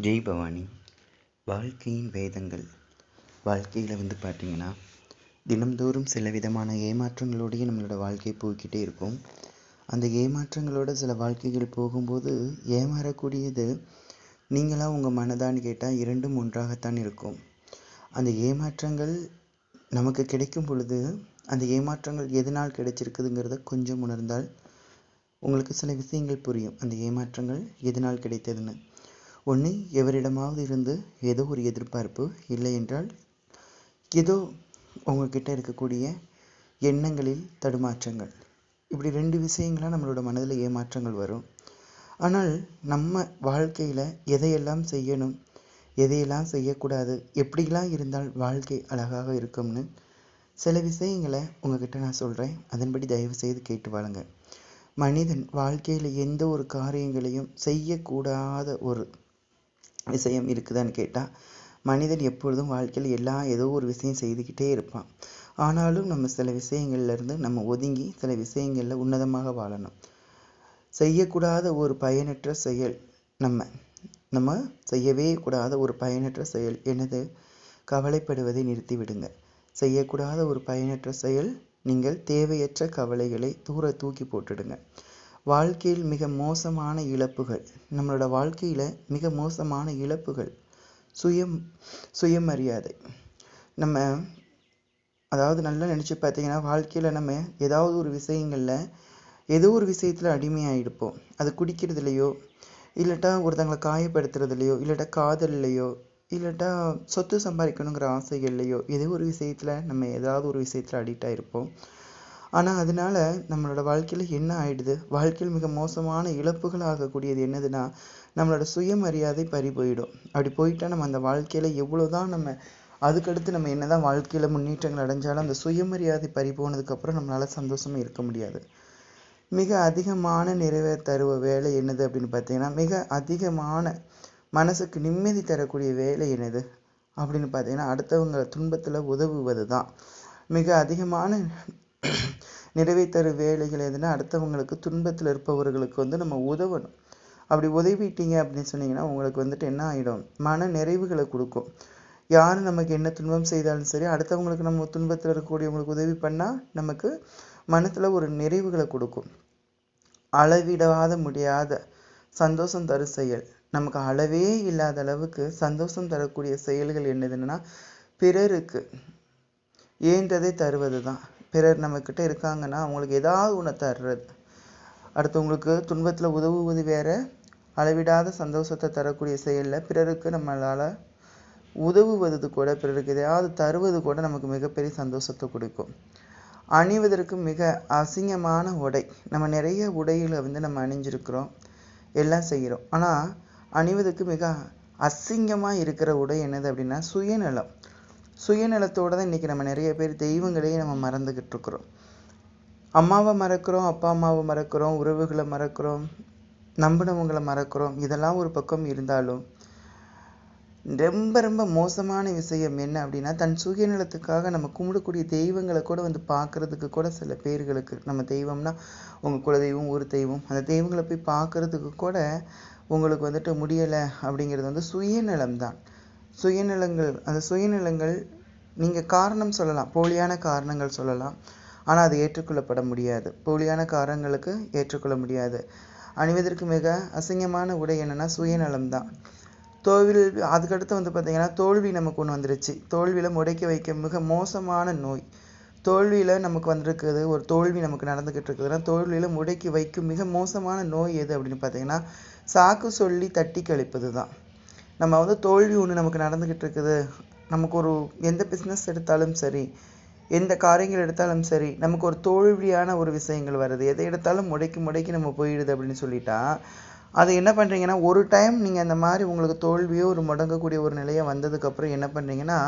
ஜெய் பவானி. வாழ்க்கையின் வேதங்கள். வாழ்க்கையில் வந்து பார்த்திங்கன்னா தினம்தோறும் சில விதமான ஏமாற்றங்களோடையே நம்மளோட வாழ்க்கை போய்கிட்டே இருக்கும். அந்த ஏமாற்றங்களோட சில வாழ்க்கைகள் போகும்போது ஏமாறக்கூடியது நீங்களா உங்கள் மனதான்னு கேட்டால் இரண்டும் ஒன்றாகத்தான் இருக்கும். அந்த ஏமாற்றங்கள் நமக்கு கிடைக்கும் பொழுது அந்த ஏமாற்றங்கள் எதனால் கிடைச்சிருக்குதுங்கிறத கொஞ்சம் உணர்ந்தால் உங்களுக்கு சில விஷயங்கள் புரியும். அந்த ஏமாற்றங்கள் எதனால் கிடைத்ததுன்னு. ஒன்று எவரிடமாவது இருந்து ஏதோ ஒரு எதிர்பார்ப்பு இல்லை என்றால் ஏதோ உங்ககிட்ட இருக்கக்கூடிய எண்ணங்களில் தடுமாற்றங்கள். இப்படி ரெண்டு விஷயங்களாக நம்மளோட மனதில் ஏமாற்றங்கள் வரும். ஆனால் நம்ம வாழ்க்கையில் எதையெல்லாம் செய்யணும் எதையெல்லாம் செய்யக்கூடாது எப்படிலாம் இருந்தால் வாழ்க்கை அழகாக இருக்கும்னு சில விஷயங்களை உங்ககிட்ட நான் சொல்கிறேன் அதன்படி தயவு செய்து கேட்டு வாழுங்க. மனிதன் வாழ்க்கையில் எந்த ஒரு காரியங்களையும் செய்யக்கூடாத ஒரு விஷயம் இருக்குதான்னு கேட்டால் மனிதன் எப்பொழுதும் வாழ்க்கையில் எல்லா ஏதோ ஒரு விஷயம் செய்துக்கிட்டே இருப்பான். ஆனாலும் நம்ம சில விஷயங்கள்லேருந்து நம்ம ஒதுங்கி சில விஷயங்களில் உன்னதமாக வாழணும். செய்யக்கூடாத ஒரு பயனற்ற செயல் நம்ம நம்ம செய்யவே கூடாத ஒரு பயனற்ற செயல் எனது கவலைப்படுவதை நிறுத்திவிடுங்க. செய்யக்கூடாத ஒரு பயனற்ற செயல் நீங்கள் தேவையற்ற கவலைகளை தூர தூக்கி போட்டுடுங்க. வாழ்க்கையில் மிக மோசமான இழப்புகள். நம்மளோட வாழ்க்கையில் மிக மோசமான இழப்புகள். சுயம் சுயமரியாதை. நம்ம அதாவது நல்லா நினச்சி பார்த்தீங்கன்னா வாழ்க்கையில் நம்ம ஏதாவது ஒரு விஷயங்களில் ஏதோ ஒரு விஷயத்தில் அடிமையாகிடுப்போம் அது குடிக்கிறதுலையோ இல்லட்டா ஒருத்தங்களை காயப்படுத்துறதுலையோ இல்லட்டா காதல்லையோ இல்லட்டா சொத்து சம்பாதிக்கணுங்கிற ஆசைகள்லையோ ஏதோ ஒரு விஷயத்தில் நம்ம ஏதாவது ஒரு விஷயத்தில் அடிக்ட் ஆகிருப்போம் ஆனால் அதனால நம்மளோட வாழ்க்கையில் என்ன ஆகிடுது வாழ்க்கையில் மிக மோசமான இழப்புகள் ஆகக்கூடியது என்னதுன்னா நம்மளோட சுயமரியாதை பறி போயிடும். அப்படி போயிட்டால் நம்ம அந்த வாழ்க்கையில் எவ்வளோ தான் நம்ம அதுக்கடுத்து நம்ம என்ன தான் வாழ்க்கையில் முன்னேற்றங்கள் அடைஞ்சாலும் அந்த சுயமரியாதை பறி போனதுக்கப்புறம் நம்மளால் சந்தோஷமாக இருக்க முடியாது. மிக அதிகமான நிறைவே தருவ வேலை என்னது அப்படின்னு பார்த்தீங்கன்னா மிக அதிகமான மனசுக்கு நிம்மதி தரக்கூடிய வேலை என்னது அப்படின்னு பார்த்தீங்கன்னா அடுத்தவங்க துன்பத்தில் உதவுவது தான் மிக அதிகமான நிறைவை தரும் வேலைகள் எதுனா அடுத்தவங்களுக்கு துன்பத்தில் இருப்பவர்களுக்கு வந்து நம்ம உதவணும். அப்படி உதவிட்டீங்க அப்படின்னு சொன்னீங்கன்னா உங்களுக்கு வந்துட்டு என்ன ஆகிடும் மன நிறைவுகளை கொடுக்கும். யார் நமக்கு என்ன துன்பம் செய்தாலும் சரி அடுத்தவங்களுக்கு நம்ம துன்பத்தில் இருக்கக்கூடியவங்களுக்கு உதவி பண்ணால் நமக்கு மனத்தில் ஒரு நிறைவுகளை கொடுக்கும். அளவிடாத முடியாத சந்தோஷம் தரும் செயல். நமக்கு அளவே இல்லாத அளவுக்கு சந்தோஷம் தரக்கூடிய செயல்கள் என்னதுன்னா பிறருக்கு ஏன்றதை தருவது தான் பிறர் நம்மக்கிட்ட இருக்காங்கன்னா அவங்களுக்கு ஏதாவது ஒன்று தர்றது. அடுத்தவங்களுக்கு துன்பத்தில் உதவுவது வேறு அளவிடாத சந்தோஷத்தை தரக்கூடிய செயலில் பிறருக்கு நம்மளால் உதவுவது கூட பிறருக்கு எதையாவது தருவது கூட நமக்கு மிகப்பெரிய சந்தோஷத்தை கொடுக்கும். அணிவதற்கு மிக அசிங்கமான உடை. நம்ம நிறைய உடைகளை வந்து நம்ம அணிஞ்சிருக்கிறோம். எல்லாம் செய்கிறோம். ஆனால் அணிவதற்கு மிக அசிங்கமாக இருக்கிற உடை என்னது அப்படின்னா சுயநலம். சுயநலத்தோடு தான் இன்றைக்கி நம்ம நிறைய பேர் தெய்வங்களையே நம்ம மறந்துக்கிட்டு இருக்கிறோம். அம்மாவை மறக்கிறோம் அப்பா அம்மாவை மறக்கிறோம் உறவுகளை மறக்கிறோம் நம்பினவங்களை மறக்கிறோம். இதெல்லாம் ஒரு பக்கம் இருந்தாலும் ரொம்ப ரொம்ப மோசமான விஷயம் என்ன அப்படின்னா தன் சுயநலத்துக்காக நம்ம கும்பிடக்கூடிய தெய்வங்களை கூட வந்து பார்க்கறதுக்கு கூட சில பேர்களுக்கு நம்ம தெய்வம்னா உங்கள் குல தெய்வம் ஒரு தெய்வம். அந்த தெய்வங்களை போய் பார்க்கறதுக்கு கூட உங்களுக்கு வந்துட்டு முடியலை அப்படிங்கிறது வந்து சுயநலம் தான். சுயநலங்கள் அந்த சுயநலங்கள் நீங்கள் காரணம் சொல்லலாம். போலியான காரணங்கள் சொல்லலாம். ஆனால் அது ஏற்றுக்கொள்ளப்பட முடியாது. போலியான காரணங்களுக்கு ஏற்றுக்கொள்ள முடியாது. அணிவதற்கு மிக அசிங்கமான உடை என்னென்னா சுயநலம் தான் தோல்வி அதுக்கடுத்து வந்து பார்த்திங்கன்னா தோல்வி நமக்கு ஒன்று வந்துருச்சு. தோல்வியில் முடைக்க வைக்க மிக மோசமான நோய். தோல்வியில் நமக்கு வந்திருக்குது ஒரு தோல்வி நமக்கு நடந்துக்கிட்டு இருக்குதுன்னா தோல்வியில் முடைக்கி வைக்கும் மிக மோசமான நோய் எது அப்படின்னு பார்த்தீங்கன்னா சாக்கு சொல்லி தட்டி கழிப்பது தான் நம்ம வந்து தோல்வி ஒன்று நமக்கு நடந்துக்கிட்டு இருக்குது. நமக்கு ஒரு எந்த பிஸ்னஸ் எடுத்தாலும் சரி எந்த காரியங்கள் எடுத்தாலும் சரி நமக்கு ஒரு தோல்வியான ஒரு விஷயங்கள் வருது. எதை எடுத்தாலும் முடைக்கு முடைக்கு நம்ம போயிடுது அப்படின்னு சொல்லிட்டா அது என்ன பண்ணுறீங்கன்னா ஒரு டைம் நீங்கள் அந்த மாதிரி உங்களுக்கு தோல்வியோ ஒரு முடங்கக்கூடிய ஒரு நிலையை வந்ததுக்கப்புறம் என்ன பண்ணுறீங்கன்னா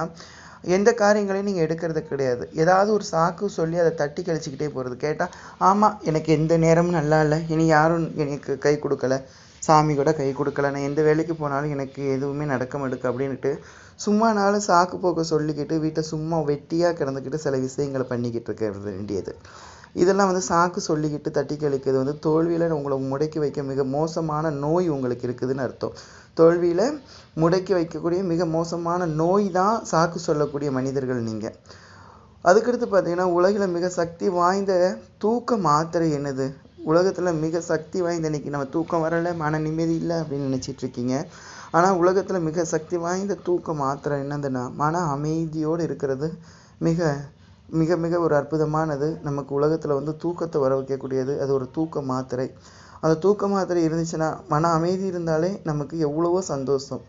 எந்த காரியங்களையும் நீங்கள் எடுக்கிறது கிடையாது. ஏதாவது ஒரு சாக்கு சொல்லி அதை தட்டி கழிச்சிக்கிட்டே போகிறது கேட்டால் ஆமாம் எனக்கு எந்த நேரமும் நல்லா இல்லை. இனி யாரும் எனக்கு கை கொடுக்கல. சாமி கூட கை கொடுக்கல. நான் எந்த வேலைக்கு போனாலும் எனக்கு எதுவுமே நடக்க மாட்டுக்கு அப்படின்ட்டு சும்மா நாளும் சாக்கு போக்க சொல்லிக்கிட்டு வீட்டை சும்மா வெட்டியாக கிடந்துக்கிட்டு சில விஷயங்களை பண்ணிக்கிட்டு இருக்கிறது வேண்டியது. இதெல்லாம் வந்து சாக்கு சொல்லிக்கிட்டு தட்டி கழிக்கிறது வந்து தோல்வியில் உங்களை முடக்கி வைக்க மிக மோசமான நோய் உங்களுக்கு இருக்குதுன்னு அர்த்தம். தோல்வியில் முடக்கி வைக்கக்கூடிய மிக மோசமான நோய் தான் சாக்கு சொல்லக்கூடிய மனிதர்கள் நீங்கள் அதுக்கடுத்து பார்த்தீங்கன்னா உலகில் மிக சக்தி வாய்ந்த தூக்க மாத்திரை என்னது? உலகத்தில் மிக சக்தி வாய்ந்த இன்னைக்கு நம்ம தூக்கம் வரலை மன நிம்மதி இல்லை அப்படின்னு நினச்சிட்டு இருக்கீங்க. ஆனால் உலகத்தில் மிக சக்தி வாய்ந்த தூக்க மாத்திரை என்னதுன்னா மன அமைதியோடு இருக்கிறது மிக மிக மிக ஒரு அற்புதமானது. நமக்கு உலகத்தில் வந்து தூக்கத்தை வர வைக்கக்கூடியது. அது ஒரு தூக்க மாத்திரை. அந்த தூக்க மாத்திரை இருந்துச்சுன்னா மன அமைதி இருந்தாலே நமக்கு எவ்வளவோ சந்தோஷம்.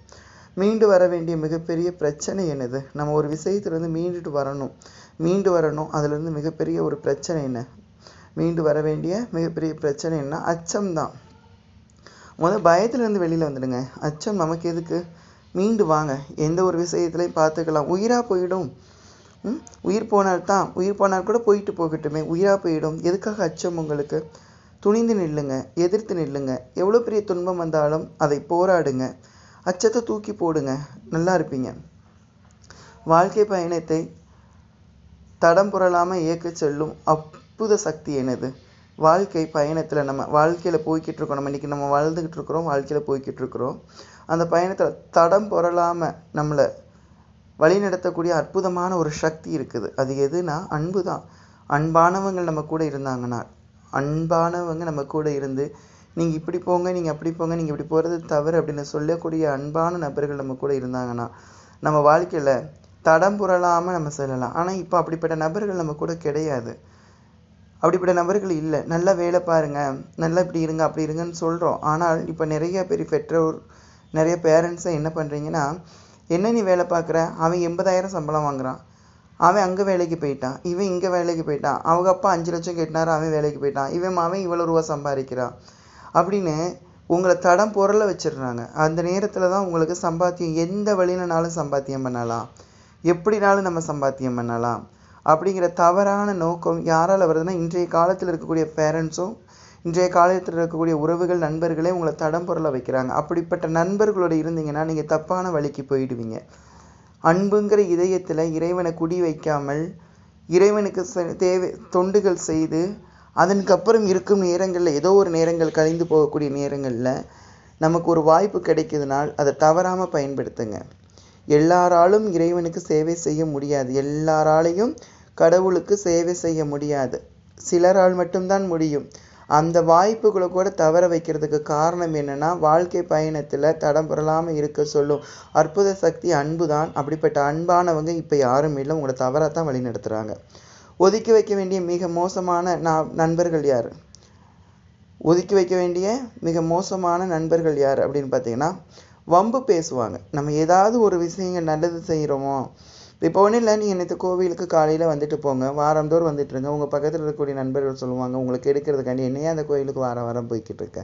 மீண்டு வர வேண்டிய மிகப்பெரிய பிரச்சனை என்னது? நம்ம ஒரு விஷயத்துலேருந்து மீண்டுட்டு வரணும். மீண்டு வரணும். அதுலேருந்து மிகப்பெரிய ஒரு பிரச்சனை என்ன? மீண்டு வர வேண்டிய மிகப்பெரிய பிரச்சனைன்னா அச்சம் தான் முதல் பயத்துலேருந்து வெளியில் வந்துடுங்க. அச்சம் நமக்கு எதுக்கு? மீண்டு வாங்க. எந்த ஒரு விஷயத்துலையும் பார்த்துக்கலாம். உயிராக போயிடும். உயிர் போனால் தான் உயிர் போனால் கூட போயிட்டு போகட்டுமே. உயிராக போயிடும். எதுக்காக அச்சம் உங்களுக்கு? துணிந்து நில்லுங்க. எதிர்த்து நில்லுங்க. எவ்வளோ பெரிய துன்பம் வந்தாலும் அதை போராடுங்க. அச்சத்தை தூக்கி போடுங்க. நல்லா இருப்பீங்க. வாழ்க்கை பயணத்தை தடம் புரளாமல் இயக்க செல்லும். அப் அற்புத சக்தி என்னது? வாழ்க்கை பயணத்தில் நம்ம வாழ்க்கையில் போய்கிட்டு இருக்கோம். நம்ம இன்றைக்கி நம்ம வாழ்ந்துக்கிட்டு இருக்கிறோம் வாழ்க்கையில் போய்கிட்டு இருக்கிறோம். அந்த பயணத்தில் தடம் புரளாமல் நம்மளை வழிநடத்தக்கூடிய அற்புதமான ஒரு சக்தி இருக்குது. அது எதுனா அன்பு தான். அன்பானவங்க நம்ம கூட இருந்தாங்கன்னா அன்பானவங்க நம்ம கூட இருந்து நீங்கள் இப்படி போங்க நீங்கள் அப்படி போங்க நீங்கள் இப்படி போகிறது தவறு அப்படின்னு சொல்லக்கூடிய அன்பான நபர்கள் நம்ம கூட இருந்தாங்கன்னா நம்ம வாழ்க்கையில் தடம் புரளாமல் நம்ம செல்லலாம். ஆனால் இப்போ அப்படிப்பட்ட நபர்கள் நம்ம கூட கிடையாது. அப்படிப்பட்ட நபர்கள் இல்லை. நல்லா வேலை பாருங்கள் நல்லா இப்படி இருங்க அப்படி இருங்கன்னு சொல்கிறோம் ஆனால் இப்போ நிறைய பேர் பெற்றோர் நிறைய பேரண்ட்ஸை என்ன பண்ணுறீங்கன்னா என்ன நீ வேலை பார்க்குற? அவன் எண்பதாயிரம் சம்பளம் வாங்குறான். அவன் அங்கே வேலைக்கு போயிட்டான். இவன் இங்கே வேலைக்கு போயிட்டான். அவங்க அப்பா அஞ்சு லட்சம் கேட்டினாரு அவன் வேலைக்கு போயிட்டான். இவன் அவன் இவ்வளோ ரூபா சம்பாதிக்கிறான். அப்படின்னு உங்களை தடம் பொருளை வச்சிடுறாங்க. அந்த நேரத்தில் தான் உங்களுக்கு சம்பாத்தியம் எந்த வழியிலனாலும் சம்பாத்தியம் பண்ணலாம். எப்படினாலும் நம்ம சம்பாத்தியம் பண்ணலாம். அப்படிங்கிற தவறான நோக்கம் யாரால் வருதுன்னா இன்றைய காலத்தில் இருக்கக்கூடிய பேரண்ட்ஸும் இன்றைய காலத்தில் இருக்கக்கூடிய உறவுகள் நண்பர்களே உங்களை தடம் பொருளை வைக்கிறாங்க. அப்படிப்பட்ட நண்பர்களோட இருந்தீங்கன்னா நீங்கள் தப்பான வழிக்கு போயிடுவீங்க. அன்புங்கிற இதயத்தில் இறைவனை குடி வைக்காமல் இறைவனுக்கு தேவை தொண்டுகள் செய்து அதற்கப்புறம் இருக்கும் நேரங்களில் ஏதோ ஒரு நேரங்கள் கழிந்து போகக்கூடிய நேரங்களில் நமக்கு ஒரு வாய்ப்பு கிடைக்குதுனால் அதை தவறாமல் பயன்படுத்துங்க. எல்லாராலும் இறைவனுக்கு சேவை செய்ய முடியாது. எல்லாராலையும் கடவுளுக்கு சேவை செய்ய முடியாது. சிலரால் மட்டும்தான் முடியும். அந்த வாய்ப்புகளை கூட தவற வைக்கிறதுக்கு காரணம் என்னன்னா வாழ்க்கை பயணத்தில் தடம் புரளாமல் இருக்க சொல்லும் அற்புத சக்தி அன்பு தான் அப்படிப்பட்ட அன்பானவங்க இப்போ யாரும் இல்லை. உங்களை தவறாக தான் வழி நடத்துகிறாங்க ஒதுக்கி வைக்க வேண்டிய மிக மோசமான நண்பர்கள் யார்? ஒதுக்கி வைக்க வேண்டிய மிக மோசமான நண்பர்கள் யார் அப்படின்னு பார்த்தீங்கன்னா வம்பு பேசுவாங்க. நம்ம ஏதாவது ஒரு விஷயங்கள் நல்லது செய்கிறோமோ இப்போ ஒன்றும் இல்லை நீங்கள் நேற்று கோவிலுக்கு காலையில் வந்துட்டு போங்க. வாரந்தோறும் வந்துட்டு இருங்க. உங்கள் பக்கத்தில் இருக்கக்கூடிய நண்பர்கள் சொல்லுவாங்க உங்களுக்கு எடுக்கிறதுக்காண்டி என்னையே அந்த கோயிலுக்கு வாரம் வாரம் போய்கிட்டு இருக்க?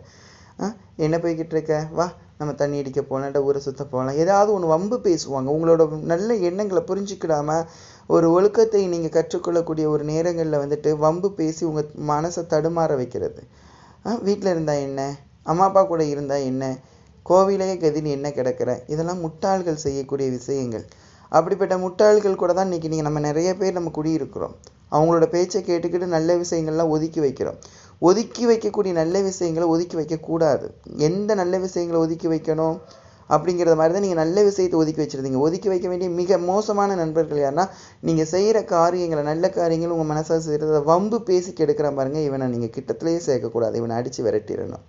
ஆ என்ன போய்கிட்டு இருக்க? வா நம்ம தண்ணி அடிக்க போகலாம் இல்லை ஊரை சுற்ற போகலாம் ஏதாவது ஒன்று வம்பு பேசுவாங்க. உங்களோட நல்ல எண்ணங்களை புரிஞ்சுக்கிடாம ஒரு ஒழுக்கத்தை நீங்கள் கற்றுக்கொள்ளக்கூடிய ஒரு நேரங்களில் வந்துட்டு வம்பு பேசி உங்கள் மனசை தடுமாற வைக்கிறது. வீட்டில் இருந்தால் என்ன? அம்மா அப்பா கூட இருந்தால் என்ன? கோவிலையே கதின்னு என்ன கிடக்கிற? இதெல்லாம் முட்டாள்கள் செய்யக்கூடிய விஷயங்கள். அப்படிப்பட்ட முட்டாள்கள் கூட தான் இன்றைக்கி நீங்கள் நம்ம நிறைய பேர் நம்ம குடியிருக்கிறோம். அவங்களோட பேச்சை கேட்டுக்கிட்டு நல்ல விஷயங்கள்லாம் ஒதுக்கி வைக்கிறோம். ஒதுக்கி வைக்கக்கூடிய நல்ல விஷயங்களை ஒதுக்கி வைக்கக்கூடாது. எந்த நல்ல விஷயங்களை ஒதுக்கி வைக்கணும் அப்படிங்கிறத மாதிரி தான் நீங்கள் நல்ல விஷயத்தை ஒதுக்கி வச்சுருந்தீங்க. ஒதுக்கி வைக்க வேண்டிய மிக மோசமான நண்பர்கள் யாருன்னா நீங்கள் செய்கிற காரியங்களை நல்ல காரியங்கள் உங்கள் மனசாக செய்கிறத வம்பு பேசி கெடுக்கிற பாருங்க. இவனை நீங்கள் கிட்டத்துலேயே சேர்க்கக்கூடாது. இவனை அடித்து விரட்டிடணும்.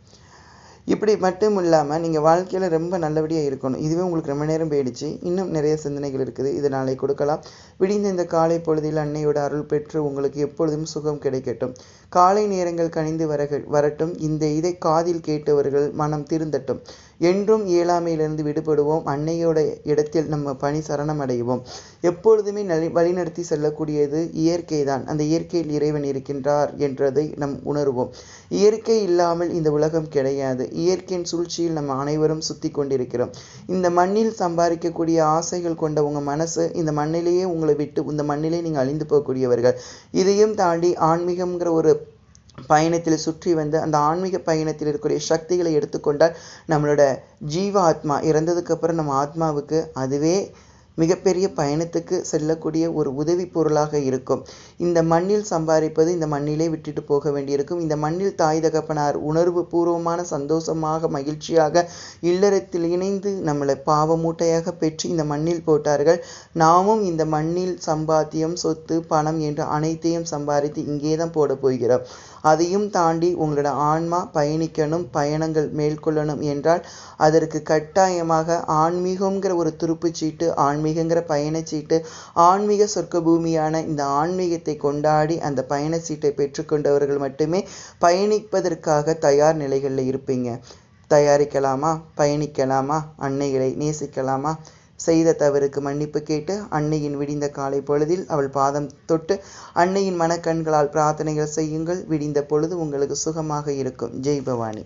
இப்படி மட்டும் இல்லாமல் நீங்கள் வாழ்க்கையில் ரொம்ப நல்லபடியாக இருக்கணும். இதுவே உங்களுக்கு ரொம்ப நேரம் போயிடுச்சு. இன்னும் நிறைய சிந்தனைகள் இருக்குது. இது நாளை கொடுக்கலாம். விடிந்த இந்த காலை பொழுதில் அன்னையோட அருள் பெற்று உங்களுக்கு எப்பொழுதும் சுகம் கிடைக்கட்டும். காலை நேரங்கள் கனிந்து வர வரட்டும். இந்த இதை காதில் கேட்டவர்கள் மனம் திருந்தட்டும். என்றும் இயலாமையிலிருந்து விடுபடுவோம். அன்னையோட இடத்தில் நம்ம பணி சரணம் அடைவோம் எப்பொழுதுமே நலி வழிநடத்தி செல்லக்கூடியது இயற்கை தான் அந்த இயற்கையில் இறைவன் இருக்கின்றார் என்றதை நம் உணர்வோம். இயற்கை இல்லாமல் இந்த உலகம் கிடையாது. இயற்கையின் சூழ்ச்சியில் நம்ம அனைவரும் சுத்தி கொண்டிருக்கிறோம். இந்த மண்ணில் சம்பாதிக்கக்கூடிய ஆசைகள் கொண்ட உங்கள் மனசு இந்த மண்ணிலேயே உங்களை விட்டு இந்த மண்ணிலே நீங்கள் அழிந்து போகக்கூடியவர்கள். இதையும் தாண்டி ஆன்மீகம்ங்கிற ஒரு பயணத்தில் சுற்றி வந்து அந்த ஆன்மீக பயணத்தில் இருக்கக்கூடிய சக்திகளை எடுத்துக்கொண்டால் நம்மளோட ஜீவ ஆத்மா இறந்ததுக்கு அப்புறம் நம்ம ஆத்மாவுக்கு அதுவே மிகப்பெரிய பயணத்துக்கு செல்லக்கூடிய ஒரு உதவி பொருளாக இருக்கும். இந்த மண்ணில் சம்பாதிப்பது இந்த மண்ணிலே விட்டுட்டு போக வேண்டியிருக்கும். இந்த மண்ணில் தாய் தகப்பனார் உணர்வு பூர்வமான சந்தோஷமாக மகிழ்ச்சியாக இல்லறத்தில் இணைந்து நம்மளை பாவ மூட்டையாக பெற்று இந்த மண்ணில் போட்டார்கள். நாமும் இந்த மண்ணில் சம்பாத்தியம் சொத்து பணம் என்று அனைத்தையும் சம்பாதித்து இங்கே தான் போட போகிறோம். அதையும் தாண்டி உங்களோட ஆன்மா பயணிக்கணும் பயணங்கள் மேற்கொள்ளணும் என்றால் அதற்கு கட்டாயமாக ஆன்மீகங்கிற ஒரு துருப்புச்சீட்டு ஆன்மீகங்கிற பயணச்சீட்டு ஆன்மீக சொர்க்க பூமியான இந்த ஆன்மீகத்தை கொண்டாடி அந்த பயணச்சீட்டை பெற்றுக்கொண்டவர்கள் மட்டுமே பயணிப்பதற்காக தயார் நிலைகளில் இருப்பீங்க. தயாரிக்கலாமா? பயணிக்கலாமா? அன்னைகளை நேசிக்கலாமா? செய்த தவறுக்கு மன்னிப்பு கேட்டு அன்னையின் விடிந்த காலை பொழுதில் அவள் பாதம் தொட்டு அன்னையின் மனக்கண்களால் பிரார்த்தனைகள் செய்யுங்கள் விடிந்த பொழுது உங்களுக்கு சுகமாக இருக்கும். ஜெய் பவானி.